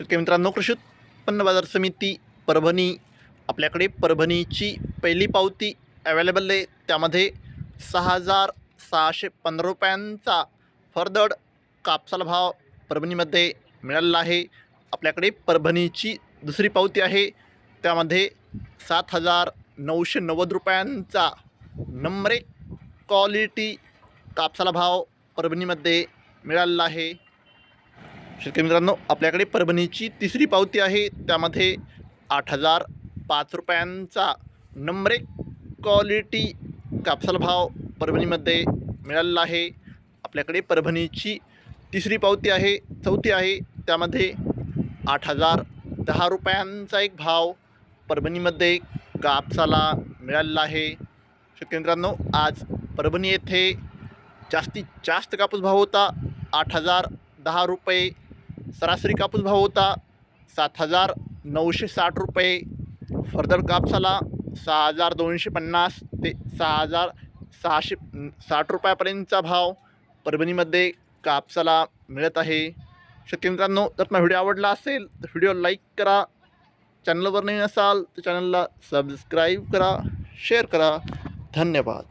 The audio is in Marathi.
शेतकरी मित्रांनो कृषी उत्पन्न बाजार समिती परभणी आपल्याकडे परभणीची पहिली पावती अवेलेबल आहे. त्यामध्ये सहा हजार सहाशे पंधरा रुपयांचा फरदड कापसाला भाव परभणीमध्ये मिळालेला आहे. आपल्याकडे परभणीची दुसरी पावती आहे. त्यामध्ये सात हजार नऊशे नव्वद रुपयांचा नंबरे क्वालिटी कापसाला भाव परभणीमध्ये मिळालेला आहे. शेतकरी मित्रांनो आपल्याकडे परभणीची तिसरी पावती आहे. त्यामध्ये आठ हजार पाच रुपयांचा नंबरे क्वालिटी कापसाला भाव परभणीमध्ये मिळालेला आहे. आपल्याकडे परभणीची तिसरी पावती आहे चौथी आहे. त्यामध्ये आठ हजार दहा रुपयांचा एक भाव परभणीमध्ये कापसाला मिळालेला आहे. शेतकरी मित्रांनो आज परभणी येथे जास्तीत जास्त कापूस भाव होता. आठ हजार दहा रुपये सरासरी कापूस भाव होता सात हजार नऊशे साठ रुपये. फर्दर कापसाला सहा हजार दोनशे पन्नास ते सहा हजार सहाशे साठ रुपयापर्यंतचा भाव. परभणीमध्ये कापसाला मिळत आहे. शेतकरी मित्रांनो जर तुम्हाला व्हिडिओ आवडला असेल तर व्हिडिओ लाईक करा. चॅनलवर नवीन असाल तर चॅनलला सबस्क्राईब करा शेअर करा. धन्यवाद.